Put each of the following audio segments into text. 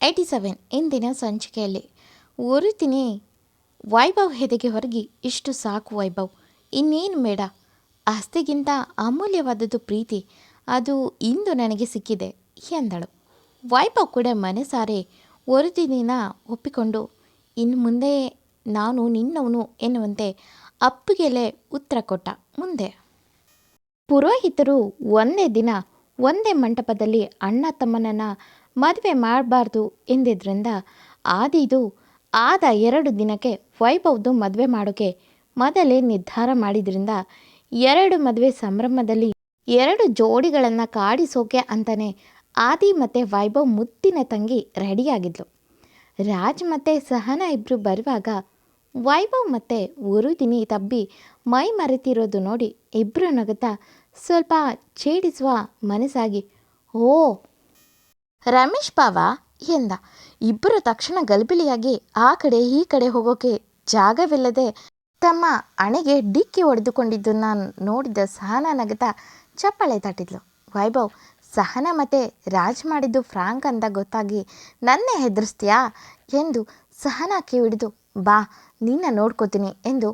Eighty seven ಇಂದಿನ ಸಂಚಿಕೆಯಲ್ಲಿ. ತಿನಿ ವೈಭವ್ ಹೆದೆಗೆ ಹೊರಗಿ, ಇಷ್ಟು ಸಾಕು ವೈಭವ್. ಇನ್ನೇನು ಬೇಡ. ಆಸ್ತಿಗಿಂತ ಅಮೂಲ್ಯವಾದದ್ದು ಪ್ರೀತಿ. ಅದು ಇಂದು ನನಗೆ ಸಿಕ್ಕಿದೆ, ಎಂದಳು. ವೈಭವ್ ಕೂಡ ಮನಸಾರೆ ಒರಿತಿನಿನ ಒಪ್ಪಿಕೊಂಡು, ಇನ್ನು ಮುಂದೆ ನಾನು ನಿನ್ನವನು ಎನ್ನುವಂತೆ ಅಪ್ಪಿಗೆಲೆ ಉತ್ತರ ಕೊಟ್ಟ ಮುಂದೆ. ಪುರೋಹಿತರು ಒಂದೇ ದಿನ, ಒಂದೇ ಮಂಟಪದಲ್ಲಿ ಅಣ್ಣ ತಮ್ಮನನ್ನು ಮದುವೆ ಮಾಡಬಾರ್ದು ಎಂದಿದ್ದರಿಂದ ಆದಿದು ಆದ ಎರಡು ದಿನಕ್ಕೆ ವೈಭವ್ದು ಮದುವೆ ಮಾಡೋಕೆ ಮೊದಲೇ ನಿರ್ಧಾರ ಮಾಡಿದ್ರಿಂದ ಎರಡು ಮದುವೆ ಸಂಭ್ರಮದಲ್ಲಿ ಎರಡು ಜೋಡಿಗಳನ್ನು ಕಾಡಿಸೋಕೆ ಅಂತಲೇ ಆದಿ ಮತ್ತು ವೈಭವ್ ಮುತ್ತಿನ ತಂಗಿ ರೆಡಿಯಾಗಿದ್ಲು. ರಾಜ್ ಮತ್ತು ಸಹನ ಇಬ್ಬರು ಬರುವಾಗ ವೈಭವ್ ಮತ್ತು ಉರುದಿನಿ ತಬ್ಬಿ ಮೈ ಮರೆತಿರೋದು ನೋಡಿ ಇಬ್ಬರು ನಗುತ್ತಾ ಸ್ವಲ್ಪ ಛೇಡಿಸುವ ಮನಸ್ಸಾಗಿ, ಓ ರಮೇಶ್ ಬಾವ ಎಂದ. ಇಬ್ಬರು ತಕ್ಷಣ ಗಲಿಬಿಲಿಯಾಗಿ ಆ ಕಡೆ ಈ ಕಡೆ ಹೋಗೋಕೆ ಜಾಗವಿಲ್ಲದೆ ತಮ್ಮ ಹಣೆಗೆ ಡಿಕ್ಕಿ ಹೊಡೆದುಕೊಂಡಿದ್ದನ್ನ ನೋಡಿದ ಸಹನಾ ನಗತ ಚಪ್ಪಾಳೆ ತಟ್ಟಿದ್ಲು. ವೈಭವ್, ಸಹನಾ ಮತ್ತೆ ರಾಜ್ ಮಾಡಿದ್ದು ಫ್ರಾಂಕ್ ಅಂತ ಗೊತ್ತಾಗಿ ನನ್ನೇ ಹೆದರಿಸ್ತೀಯಾ ಎಂದು ಸಹನಾ ಕಿವಿಡಿದು ಬಾ, ನಿನ್ನ ನೋಡ್ಕೋತೀನಿ ಎಂದು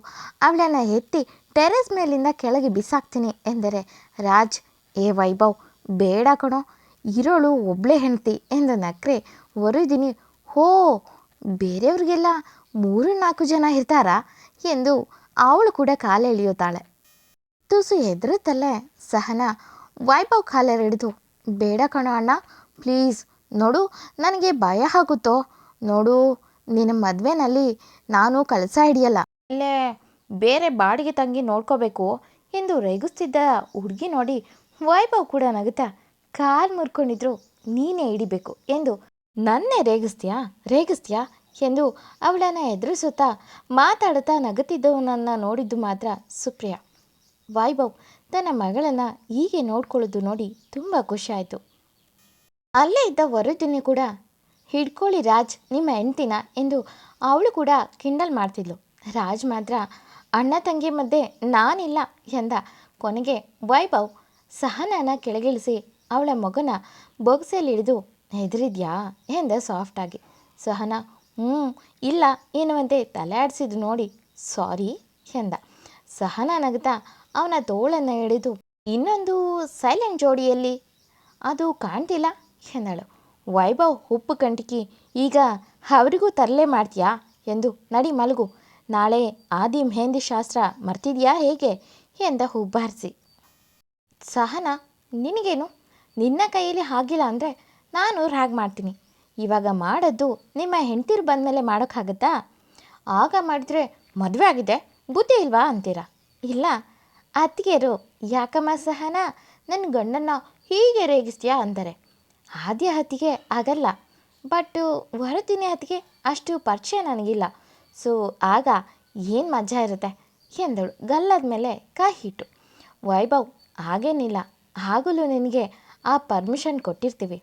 ಅವಳನ್ನು ಎತ್ತಿ ಟೆರೆಸ್ ಮೇಲಿಂದ ಕೆಳಗೆ ಬಿಸಾಕ್ತೀನಿ ಎಂದರೆ ರಾಜ್, ಏ ವೈಭವ್, ಬೇಡ ಕಣೋ ಇರೋಳು ಒಬ್ಳೆ ಹೆಂಡತಿ ಎಂದು ನಕ್ರೆ ಹೊರದಿನಿ ಹೋ, ಬೇರೆಯವ್ರಿಗೆಲ್ಲ ಮೂರು ನಾಲ್ಕು ಜನ ಇರ್ತಾರಾ? ಎಂದು ಅವಳು ಕೂಡ ಕಾಲೆಳೆಯುತ್ತಾಳೆ ತುಸು ಹೆದರುತ್ತಲ್ಲೇ ಸಹನ ವೈಭವ್ ಕಾಲ ಹಿಡಿದು, ಬೇಡ ಕಣೋ ಅಣ್ಣ, ಪ್ಲೀಸ್, ನೋಡು, ನನಗೆ ಭಯ ಆಗುತ್ತೋ? ನೋಡು, ನಿನ್ನ ಮದುವೆನಲ್ಲಿ ನಾನು ಕಳಸ ಹಿಡಿಯಲ್ಲ. ಇಲ್ಲೇ, ಬೇರೆ ಬಾಡಿಗೆ ತಂಗಿ ನೋಡ್ಕೋಬೇಕು ಎಂದು ರೇಗಿಸ್ತಿದ್ದ ಹುಡುಗಿ ನೋಡಿ ವೈಭವ್ ಕೂಡ ನಗುತ್ತಾ ಕಾಲ್ ಮುರ್ಕೊಂಡಿದ್ರು, ನೀನೇ ಹಿಡಿಬೇಕು ಎಂದು ನನ್ನೇ ರೇಗಿಸ್ತೀಯಾ? ರೇಗಿಸ್ತೀಯಾ? ಎಂದು ಅವಳನ್ನು ಎದುರಿಸುತ್ತಾ ಮಾತಾಡುತ್ತಾ ನಗುತ್ತಿದ್ದವನನ್ನು ನೋಡಿದ್ದು ಮಾತ್ರ ಸುಪ್ರಿಯಾ. ವೈಭವ್ ತನ್ನ ಮಗಳನ್ನು ಹೀಗೆ ನೋಡ್ಕೊಳ್ಳೋದು ನೋಡಿ ತುಂಬ ಖುಷಿಯಾಯಿತು. ಅಲ್ಲೇ ಇದ್ದ ವರದಿನಿ ಕೂಡ, ಹಿಡ್ಕೊಳ್ಳಿ ರಾಜ್, ನಿಮ್ಮ ಹೆಂಡ್ತಿನ ಎಂದು ಅವಳು ಕೂಡ ಕಿಂಡಲ್ ಮಾಡ್ತಿದ್ಲು. ರಾಜ್ ಮಾತ್ರ ಅಣ್ಣ ತಂಗಿ ಮಧ್ಯೆ ನಾನಿಲ್ಲ ಎಂದ ಕೊನೆಗೆ ವೈಭವ್ ಸಹನನ ಕೆಳಗಿಳಿಸಿ ಅವಳ ಮಗನ ಬೊಗಸೆಯಲ್ಲಿ ಹಿಡಿದು, ಹೆದರಿದ್ಯಾ? ಎಂದ ಸಾಫ್ಟಾಗಿ ಸಹನ ಹ್ಞೂ ಇಲ್ಲ ಎನ್ನುವಂತೆ ತಲೆ ಆಡಿಸಿದ್ದು ನೋಡಿ ಸಾರಿ ಎಂದ. ಸಹನ ನಗುತ್ತಾ ಅವನ ತೋಳನ್ನು ಹಿಡಿದು ಇನ್ನೊಂದು ಸೈಲೆಂಟ್ ಜೋಡಿಯಲ್ಲಿ, ಅದು ಕಾಣ್ತಿಲ್ಲ, ಎಂದಳು. ವೈಭವ್ ಉಪ್ಪು ಕಂಟಿಕಿ, ಈಗ ಅವರಿಗೂ ತರಲೆ ಮಾಡ್ತೀಯಾ? ಎಂದು ನಡಿ ಮಲಗು. ನಾಳೆ ಆದಿ ಮೆಹಂದಿ ಶಾಸ್ತ್ರ ಮರ್ತಿದ್ಯಾ ಹೇಗೆ? ಎಂದ ಹುಬ್ಬಾರಿಸಿ. ಸಹನ, ನಿನಗೇನು? ನಿನ್ನ ಕೈಯಲ್ಲಿ ಆಗಿಲ್ಲ ಅಂದರೆ ನಾನು ರ್ಯಾಗ್ ಮಾಡ್ತೀನಿ. ಇವಾಗ ಮಾಡೋದು ನಿಮ್ಮ ಹೆಂಡ್ತಿರು ಬಂದಮೇಲೆ ಮಾಡೋಕ್ಕಾಗತ್ತಾ ಆಗ ಮಾಡಿದ್ರೆ ಮದುವೆ ಆಗಿದೆ, ಬುದ್ಧಿ ಇಲ್ವಾ ಅಂತೀರಾ? ಇಲ್ಲ. ಅತ್ತಿಗೆರು, ಯಾಕಮ್ಮ ಸಹನ? ನನ್ನ ಗಂಡನ್ನ ಹೀಗೆ ರೇಗಿಸ್ತೀಯಾ ಅಂತಾರೆ ಆದ್ಯ ಹತ್ತಿಗೆ ಆಗಲ್ಲ. ಬಟ್ ಹೊರತಿನಿ ಹತ್ತಿಗೆ ಅಷ್ಟು ಪರಿಚಯ ನನಗಿಲ್ಲ. ಸೊ, ಆಗ ಏನು ಮಜಾ ಇರುತ್ತೆ? ಎಂದಳು ಗಲ್ಲದ ಮೇಲೆ ಕೈ ಹಿಟ್ಟು ವೈಭವ್, ಹಾಗೇನಿಲ್ಲ. ಆಗಲೂ ನಿನಗೆ ಆ ಪರ್ಮಿಷನ್ ಕೊಟ್ಟಿರ್ತೀವಿ.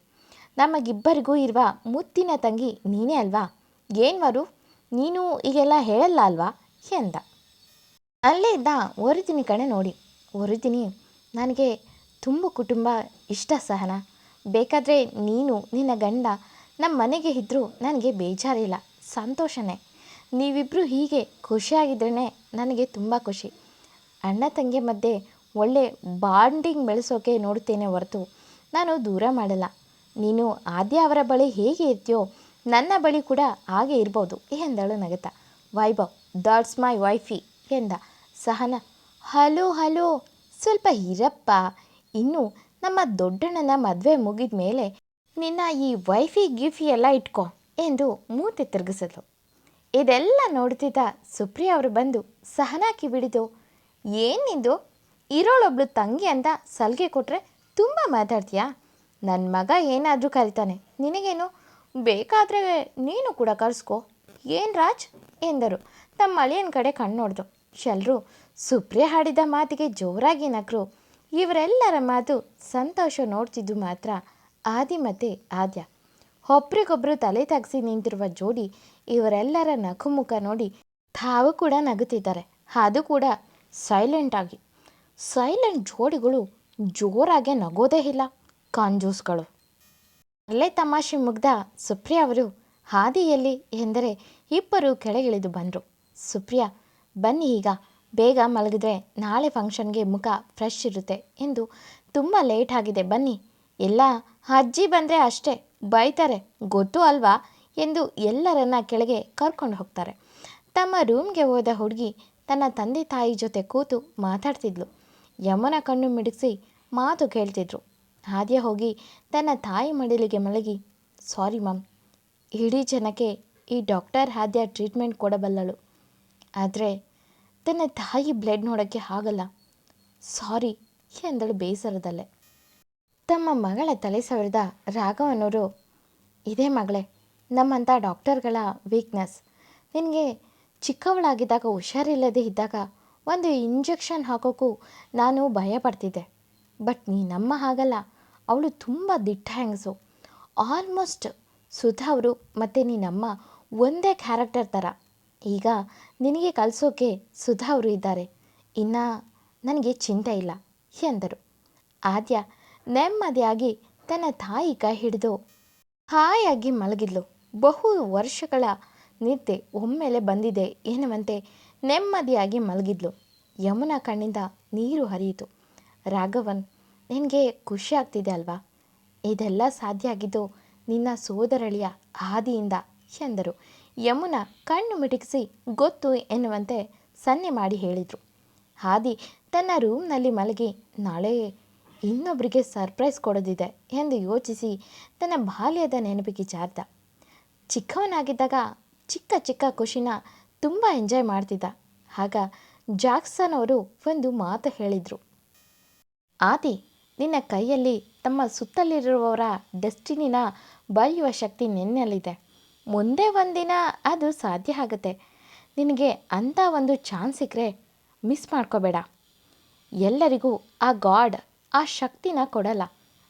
ನಮಗಿಬ್ಬರಿಗೂ ಇರುವ ಮುತ್ತಿನ ತಂಗಿ ನೀನೇ ಅಲ್ವಾ? ಏನು ಮರು ನೀನು ಈಗೆಲ್ಲ ಹೇಳಲ್ಲ ಅಲ್ವಾ? ಎಂದ. ಅಲ್ಲೇ ಇದ್ದ ಒರಿದಿನಿ ಕಣೆ ನೋಡಿ. ಒರಿದಿನಿ ನನಗೆ ತುಂಬ ಕುಟುಂಬ ಇಷ್ಟ ಸಹನ. ಬೇಕಾದರೆ ನೀನು, ನಿನ್ನ ಗಂಡ ನಮ್ಮ ಮನೆಗೆ ಇದ್ದರೂ ನನಗೆ ಬೇಜಾರಿಲ್ಲ, ಸಂತೋಷನೇ. ನೀವಿಬ್ಬರು ಹೀಗೆ ಖುಷಿಯಾಗಿದ್ರೇ ನನಗೆ ತುಂಬ ಖುಷಿ. ಅಣ್ಣ ತಂಗಿ ಮಧ್ಯೆ ಒಳ್ಳೆ ಬಾಂಡಿಂಗ್ ಬೆಳೆಸೋಕೆ ನೋಡ್ತೇನೆ ಹೊರತು. ನಾನು ದೂರ ಮಾಡಲ್ಲ. ನೀನು ಆದ್ಯ ಅವರ ಬಳಿ ಹೇಗೆ ಇರ್ತೀಯೋ ನನ್ನ ಬಳಿ ಕೂಡ ಹಾಗೆ ಇರ್ಬೋದು ಎಂದಳು ನಗತ. ವೈಭವ್ ದಾಟ್ಸ್ ಮೈ ವೈಫಿ ಎಂದ. ಸಹನ ಹಲೋ ಹಲೋ ಸ್ವಲ್ಪ ಇರಪ್ಪ. ಇನ್ನು ನಮ್ಮ ದೊಡ್ಡಣ್ಣನ ಮದುವೆ ಮುಗಿದ ಮೇಲೆ ನಿನ್ನ ಈ ವೈಫಿ ಗಿಫಿ ಎಲ್ಲ ಇಟ್ಕೊ ಎಂದು ಮೂತಿ ತಿರುಗಿಸಿದ್ಲು. ಇದೆಲ್ಲ ನೋಡ್ತಿದ್ದ ಸುಪ್ರಿಯಾ ಅವರು ಬಂದು ಸಹನಾಕಿ ಬಿಡಿದು ಏನಿದು ನಿಂದು? ಇರೋಳೊಬ್ಳು ತಂಗಿ ಅಂತ ಸಲಿಗೆ ಕೊಟ್ಟರೆ ತುಂಬ ಮಾತಾಡ್ತೀಯಾ? ನನ್ನ ಮಗ ಏನಾದರೂ ಕರಿತಾನೆ ನಿನಗೇನು? ಬೇಕಾದರೆ ನೀನು ಕೂಡ ಕರ್ಸ್ಕೋ. ಏನು ರಾಜ್? ಎಂದರು. ತಮ್ಮ ಅಳಿಯನ ಕಡೆ ಕಣ್ಣು ನೋಡಿದ್ರು ಶಲ್ರು, ಸುಪ್ರಿಯ ಹಾಡಿದ ಮಾತಿಗೆ ಜೋರಾಗಿ ನಕ್ರು. ಇವರೆಲ್ಲರ ಮಾತು ಸಂತೋಷ ನೋಡ್ತಿದ್ದು ಮಾತ್ರ ಆದಿ ಮತ್ತು ಆದ್ಯ. ಒಬ್ರಿಗೊಬ್ಬರು ತಲೆ ತಗ್ಸಿ ನಿಂತಿರುವ ಜೋಡಿ ಇವರೆಲ್ಲರ ನಗುಮುಖ ನೋಡಿ ತಾವು ಕೂಡ ನಗುತ್ತಿದ್ದಾರೆ. ಅದು ಕೂಡ ಸೈಲೆಂಟ್ ಆಗಿ. ಸೈಲೆಂಟ್ ಜೋಡಿಗಳು ಜೋರಾಗೆ ನಗೋದೇ ಇಲ್ಲ ಕಾಂಜೂಸ್ಗಳು. ಅಲ್ಲೇ ತಮಾಷೆ ಮುಗ್ದ ಸುಪ್ರಿಯಾ ಅವರು ಹಾದಿಯಲ್ಲಿ ಎಂದರೆ ಇಬ್ಬರು ಕೆಳಗಿಳಿದು ಬಂದರು. ಸುಪ್ರಿಯಾ, ಬನ್ನಿ ಈಗ, ಬೇಗ ಮಲಗಿದ್ರೆ ನಾಳೆ ಫಂಕ್ಷನ್ಗೆ ಮುಖ ಫ್ರೆಶ್ ಇರುತ್ತೆ ಎಂದು ತುಂಬ ಲೇಟ್ ಆಗಿದೆ, ಬನ್ನಿ. ಎಲ್ಲ ಅಜ್ಜಿ ಬಂದರೆ ಅಷ್ಟೇ, ಬೈತಾರೆ, ಗೊತ್ತು ಅಲ್ವಾ ಎಂದು ಎಲ್ಲರನ್ನ ಕೆಳಗೆ ಕರ್ಕೊಂಡು ಹೋಗ್ತಾರೆ. ತಮ್ಮ ರೂಮ್ಗೆ ಹೋದ ಹುಡುಗಿ ತನ್ನ ತಂದೆ ತಾಯಿ ಜೊತೆ ಕೂತು ಮಾತಾಡ್ತಿದ್ಲು. ಯಮನ ಕಣ್ಣು ಮಿಡಿಸಿ ಮಾತು ಕೇಳ್ತಿದ್ರು. ಹಾದ್ಯ ಹೋಗಿ ತನ್ನ ತಾಯಿ ಮಡಿಲಿಗೆ ಮಲಗಿ, ಸಾರಿ ಮ್ಯಾಮ್ ಇಡೀ ಜನಕ್ಕೆ ಈ ಡಾಕ್ಟರ್ ಹಾದ್ಯ ಟ್ರೀಟ್ಮೆಂಟ್ ಕೊಡಬಲ್ಲಳು. ಆದರೆ ತನ್ನ ತಾಯಿ ಬ್ಲಡ್ ನೋಡೋಕ್ಕೆ ಆಗಲ್ಲ. ಸಾರಿ, ಎಂದಳು ಬೇಸರದಲ್ಲೇ. ತಮ್ಮ ಮಗಳ ತಲೆ ಸವರಿದ ರಾಘವನವರು ಇದೇ ಮಗಳೇ ನಮ್ಮಂಥ ಡಾಕ್ಟರ್ಗಳ ವೀಕ್ನೆಸ್ ನಿನಗೆ ಚಿಕ್ಕವಳಾಗಿದ್ದಾಗ ಹುಷಾರಿಲ್ಲದೆ ಇದ್ದಾಗ ಒಂದು ಇಂಜೆಕ್ಷನ್ ಹಾಕೋಕ್ಕೂ ನಾನು ಭಯ ಪಡ್ತಿದ್ದೆ ಬಟ್ ನೀನಮ್ಮ ಹಾಗಲ್ಲ. ಅವಳು ತುಂಬ ದಿಟ್ಟ ಹೆಂಗಸು. ಆಲ್ಮೋಸ್ಟ್ ಸುಧಾ ಅವರು ಮತ್ತು ನೀನಮ್ಮ ಒಂದೇ ಕ್ಯಾರೆಕ್ಟರ್ ಥರ ಈಗ ನಿನಗೆ ಕಲಿಸೋಕೆ ಸುಧಾ ಅವರು ಇದ್ದಾರೆ. ಇನ್ನು ನನಗೆ ಚಿಂತೆ ಇಲ್ಲ, ಎಂದರು. ಆದ್ಯ ನೆಮ್ಮದಿಯಾಗಿ ತನ್ನ ತಾಯಿ ಕೈ ಹಿಡಿದು ಹಾಯಾಗಿ ಮಲಗಿದ್ಲು. ಬಹು ವರ್ಷಗಳ ನಿದ್ದೆ ಒಮ್ಮೆಲೆ ಬಂದಿದೆ ಎನ್ನುವಂತೆ ನೆಮ್ಮದಿಯಾಗಿ ಮಲಗಿದ್ಲು. ಯಮುನಾ ಕಣ್ಣಿಂದ ನೀರು ಹರಿಯಿತು. ರಾಘವನ್, ನಿನಗೆ ಖುಷಿ ಆಗ್ತಿದೆ ಅಲ್ವಾ? ಇದೆಲ್ಲ ಸಾಧ್ಯ ಆಗಿದ್ದು ನಿನ್ನ ಸೋದರಳಿಯ ಹಾದಿಯಿಂದ ಎಂದರು. ಯಮುನಾ ಕಣ್ಣು ಮಿಟುಕಿಸಿ ಗೊತ್ತು ಎನ್ನುವಂತೆ ಸನ್ನೆ ಮಾಡಿ ಹೇಳಿದರು. ಹಾದಿ ತನ್ನ ರೂಮ್ನಲ್ಲಿ ಮಲಗಿ, ನಾಳೆ ಇನ್ನೊಬ್ಬರಿಗೆ ಸರ್ಪ್ರೈಸ್ ಕೊಡೋದಿದೆ ಎಂದು ಯೋಚಿಸಿ ತನ್ನ ಬಾಲ್ಯದ ನೆನಪಿಗೆ ಜಾರ್ದ. ಚಿಕ್ಕವನಾಗಿದ್ದಾಗ ಚಿಕ್ಕ ಚಿಕ್ಕ ಖುಷಿನ ತುಂಬ ಎಂಜಾಯ್ ಮಾಡ್ತಿದ್ದ. ಆಗ ಜಾಕ್ಸನ್ ಅವರು ಒಂದು ಮಾತು ಹೇಳಿದರು. ಆದಿ, ನಿನ್ನ ಕೈಯಲ್ಲಿ ತಮ್ಮ ಸುತ್ತಲಿರುವವರ ಡೆಸ್ಟಿನಿನ ಬರೆಯುವ ಶಕ್ತಿ ನಿನ್ನಲ್ಲಿದೆ ಮುಂದೆ ಒಂದಿನ ಅದು ಸಾಧ್ಯ ಆಗುತ್ತೆ. ನಿನಗೆ ಅಂಥ ಒಂದು ಚಾನ್ಸ್ ಸಿಕ್ಕರೆ ಮಿಸ್ ಮಾಡ್ಕೋಬೇಡ. ಎಲ್ಲರಿಗೂ ಆ ಗಾಡ್ ಆ ಶಕ್ತಿನ ಕೊಡಲ್ಲ.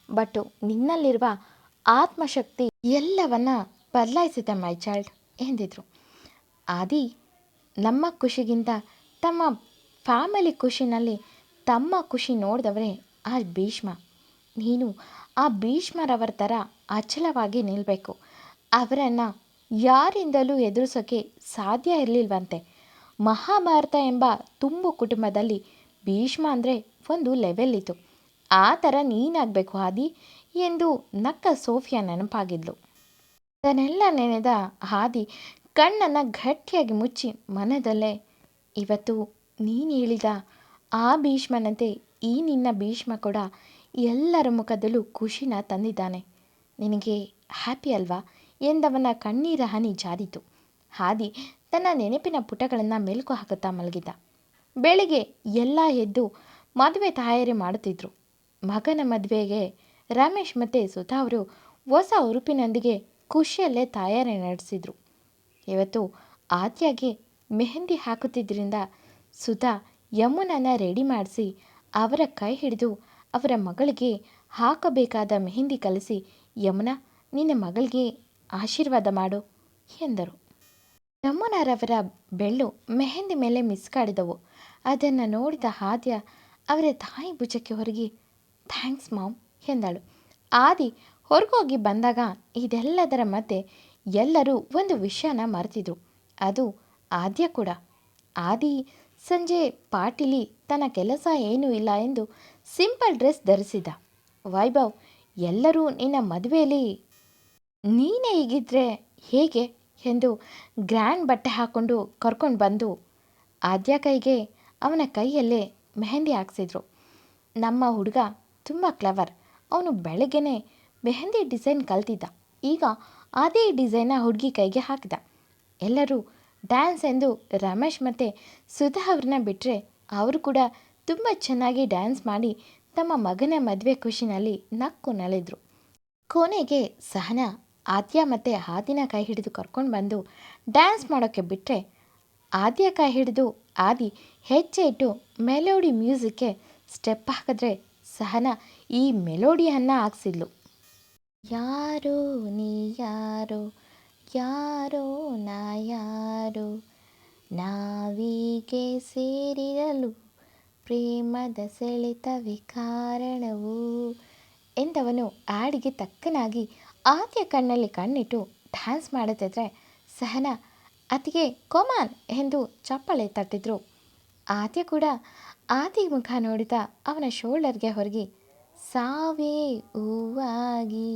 ಬಟ್ ನಿನ್ನಲ್ಲಿರುವ ಆತ್ಮಶಕ್ತಿ ಎಲ್ಲವನ್ನ ಬದಲಾಯಿಸುತ್ತೆ, ಮೈ ಚೈಲ್ಡ್ ಎಂದಿದ್ರು. ಆದಿ, ನಮ್ಮ ಖುಷಿಗಿಂತ ತಮ್ಮ ಫ್ಯಾಮಿಲಿ ಖುಷಿನಲ್ಲಿ ತಮ್ಮ ಖುಷಿ ನೋಡಿದವರೇ ಆ ಭೀಷ್ಮ. ನೀನು ಆ ಭೀಷ್ಮರವರ ಥರ ಅಚಲವಾಗಿ ನಿಲ್ಲಬೇಕು ಅವರನ್ನು ಯಾರಿಂದಲೂ ಎದುರಿಸೋಕ್ಕೆ ಸಾಧ್ಯ ಇರಲಿಲ್ವಂತೆ. ಮಹಾಭಾರತ ಎಂಬ ತುಂಬು ಕುಟುಂಬದಲ್ಲಿ ಭೀಷ್ಮ ಅಂದರೆ ಒಂದು ಲೆವೆಲ್ ಇತ್ತು. ಆ ಥರ ನೀನಾಗಬೇಕು ಆದಿ ಎಂದು ನಕ್ಕ ಸೋಫಿಯಾ ನೆನಪಾಗಿದ್ಲು. ಅದನ್ನೆಲ್ಲ ನೆನೆದ ಹಾದಿ ಕಣ್ಣನ್ನು ಗಟ್ಟಿಯಾಗಿ ಮುಚ್ಚಿ ಮನದಲ್ಲೇ, ಇವತ್ತು ನೀನು ಹೇಳಿದ ಆ ಭೀಷ್ಮನಂತೆ ಈ ನಿನ್ನ ಭೀಷ್ಮ ಕೂಡ ಎಲ್ಲರ ಮುಖದಲ್ಲೂ ಖುಷಿನ ತಂದಿದ್ದಾನೆ. ನಿನಗೆ ಹ್ಯಾಪಿ ಅಲ್ವಾ? ಎಂದವನ ಕಣ್ಣೀರ ಹನಿ ಜಾರಿತು. ಹಾದಿ ತನ್ನ ನೆನಪಿನ ಪುಟಗಳನ್ನು ಮೆಲುಕು ಹಾಕುತ್ತಾ ಮಲಗಿದ್ದ ಬೆಳಿಗ್ಗೆ ಎಲ್ಲ ಎದ್ದು ಮದುವೆ ತಯಾರಿ ಮಾಡುತ್ತಿದ್ದರು ಮಗನ ಮದುವೆಗೆ ರಮೇಶ್ ಮತ್ತು ಸುಧಾ ಅವರು ಹೊಸ ಉರುಪಿನೊಂದಿಗೆ ಖುಷಿಯಲ್ಲೇ ತಯಾರಿ ನಡೆಸಿದರು. ಇವತ್ತು ಆದ್ಯಾಗೆ ಮೆಹಂದಿ ಹಾಕುತ್ತಿದ್ದರಿಂದ ಸುಧಾ ಯಮುನನ ರೆಡಿ ಮಾಡಿಸಿ, ಅವರ ಕೈ ಹಿಡಿದು ಅವರ ಮಗಳಿಗೆ ಹಾಕಬೇಕಾದ ಮೆಹಂದಿ ಕಲಿಸಿ, ಯಮುನಾ, ನಿನ್ನ ಮಗಳಿಗೆ ಆಶೀರ್ವಾದ ಮಾಡು ಎಂದರು. ಯಮುನರವರ ಬೆಳ್ಳು ಮೆಹಂದಿ ಮೇಲೆ ಮಿಸ್ಕಾಡಿದವು. ಅದನ್ನು ನೋಡಿದ ಹಾದ್ಯ ಅವರ ತಾಯಿ ಭುಜಕ್ಕೆ ಹೊರಗಿ, ಥ್ಯಾಂಕ್ಸ್ ಮಾಮ್ ಎಂದಳು. ಆದಿ ಹೊರಗೋಗಿ ಬಂದಾಗ ಇದೆಲ್ಲದರ ಮಧ್ಯೆ ಎಲ್ಲರೂ ಒಂದು ವಿಷಯನ ಮರೆತಿದ್ರು. ಅದು ಆದ್ಯ ಕೂಡ. ಆದಿ ಸಂಜೆ ಪಾಟೀಲಿ ತನ್ನ ಕೆಲಸ ಏನೂ ಇಲ್ಲ ಎಂದು ಸಿಂಪಲ್ ಡ್ರೆಸ್ ಧರಿಸಿದ. ವೈಭವ್, ಎಲ್ಲರೂ ನಿನ್ನ ಮದುವೆಯಲ್ಲಿ ನೀನೇ ಹೀಗಿದ್ರೆ ಹೇಗೆ ಎಂದು ಗ್ರ್ಯಾಂಡ್ ಬಟ್ಟೆ ಹಾಕ್ಕೊಂಡು ಕರ್ಕೊಂಡು ಬಂದು ಆದ್ಯ ಕೈಗೆ ಅವನ ಕೈಯಲ್ಲೇ ಮೆಹಂದಿ ಹಾಕ್ಸಿದ್ರು. ನಮ್ಮ ಹುಡುಗ ತುಂಬ ಕ್ಲವರ್. ಅವನು ಬೆಳಗ್ಗೆನೇ ಮೆಹಂದಿ ಡಿಸೈನ್ ಕಲ್ತಿದ್ದ. ಈಗ ಅದೇ ಡಿಸೈನ್ನ ಹುಡುಗಿ ಕೈಗೆ ಹಾಕಿದ. ಎಲ್ಲರೂ ಡ್ಯಾನ್ಸ್ ಎಂದು ರಮೇಶ್ ಮತ್ತು ಸುಧಾ ಅವ್ರನ್ನ ಬಿಟ್ಟರೆ ಅವರು ಕೂಡ ತುಂಬ ಚೆನ್ನಾಗಿ ಡ್ಯಾನ್ಸ್ ಮಾಡಿ ತಮ್ಮ ಮಗನ ಮದುವೆ ಖುಷಿನಲ್ಲಿ ನಕ್ಕು ನಲಿದ್ರು. ಕೊನೆಗೆ ಸಹನಾ, ಆದ್ಯ ಮತ್ತು ಆದಿನ ಕೈ ಹಿಡಿದು ಕರ್ಕೊಂಡು ಬಂದು ಡ್ಯಾನ್ಸ್ ಮಾಡೋಕ್ಕೆ ಬಿಟ್ಟರೆ ಆದ್ಯ ಕೈ ಹಿಡಿದು ಆದಿ ಹೆಜ್ಜೆ ಇಟ್ಟು ಮೆಲೋಡಿ ಮ್ಯೂಸಿಕ್ಗೆ ಸ್ಟೆಪ್ ಹಾಕಿದ್ರೆ ಸಹನ ಈ ಮೆಲೋಡಿಯನ್ನು ಹಾಕ್ಸಿದ್ಲು. ಯಾರೋ ನೀ ಯಾರೋ ಯಾರೋ ನಾ ಯಾರೋ ನಾವೀಗೆ ಸೇರಿರಲು ಪ್ರೇಮದ ಸೆಳೆತವೇ ಕಾರಣವು ಎಂದವನು ಆಡಿಗೆ ತಕ್ಕನಾಗಿ ಆದ್ಯ ಕಣ್ಣಲ್ಲಿ ಕಣ್ಣಿಟ್ಟು ಡ್ಯಾನ್ಸ್ ಮಾಡುತ್ತಿದ್ರೆ ಸಹನ, ಅತಿಗೆ ಕೊಮಾನ್ ಎಂದು ಚಪ್ಪಾಳೆ ತಟ್ಟಿದ್ರು. ಆದ್ಯ ಕೂಡ ಆದಿ ಮುಖ ನೋಡಿದ ಅವನ ಶೋಲ್ಡರ್ಗೆ ಹೊರಗಿ, ಸಾವೇ ಹೂವಾಗಿ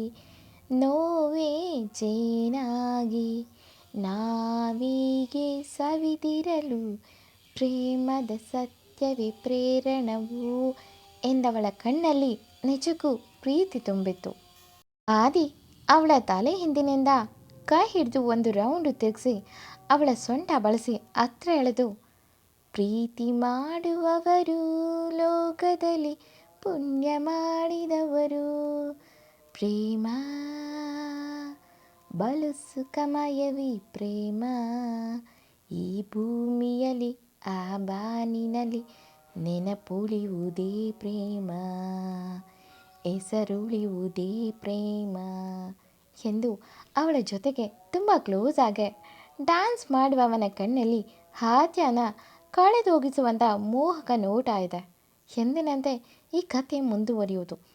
ನೋವೇ ಜೇನಾಗಿ ನಾವೀಗೆ ಸವಿದಿರಲು ಪ್ರೇಮದ ಸತ್ಯವೇ ಪ್ರೇರಣವು ಎಂದವಳ ಕಣ್ಣಲ್ಲಿ ನಿಜಕ್ಕೂ ಪ್ರೀತಿ ತುಂಬಿತ್ತು. ಆದಿ ಅವಳ ತಲೆ ಹಿಂದಿನಿಂದ ಕೈ ಹಿಡಿದು ಒಂದು ರೌಂಡು ತಿರುಗಿಸಿ ಅವಳ ಸೊಂಟ ಬಳಸಿ ಹತ್ರ ಎಳೆದು, ಪ್ರೀತಿ ಮಾಡುವವರು ಲೋಕದಲ್ಲಿ ಪುಣ್ಯ ಮಾಡಿದವರು ಪ್ರೇಮ ಬಲು ಸುಖಮಯವಿ ಪ್ರೇಮ, ಈ ಭೂಮಿಯಲ್ಲಿ, ಆ ಬಾನಿನಲ್ಲಿ ನೆನಪುಳಿಯುವುದೇ ಪ್ರೇಮ, ಹೆಸರುಳಿಯುವುದೇ ಪ್ರೇಮ ಎಂದು ಅವಳ ಜೊತೆಗೆ ತುಂಬ ಕ್ಲೋಸ್ ಆಗಿ ಡ್ಯಾನ್ಸ್ ಮಾಡುವವನ ಕಣ್ಣಲ್ಲಿ ಹಾದ್ಯನ ಕಳೆದೋಗಿಸುವಂಥ ಮೋಹಕ ನೋಟ ಇದೆ. ಎಂದಿನಂತೆ ಈ ಕಥೆ ಮುಂದುವರಿಯುವುದು.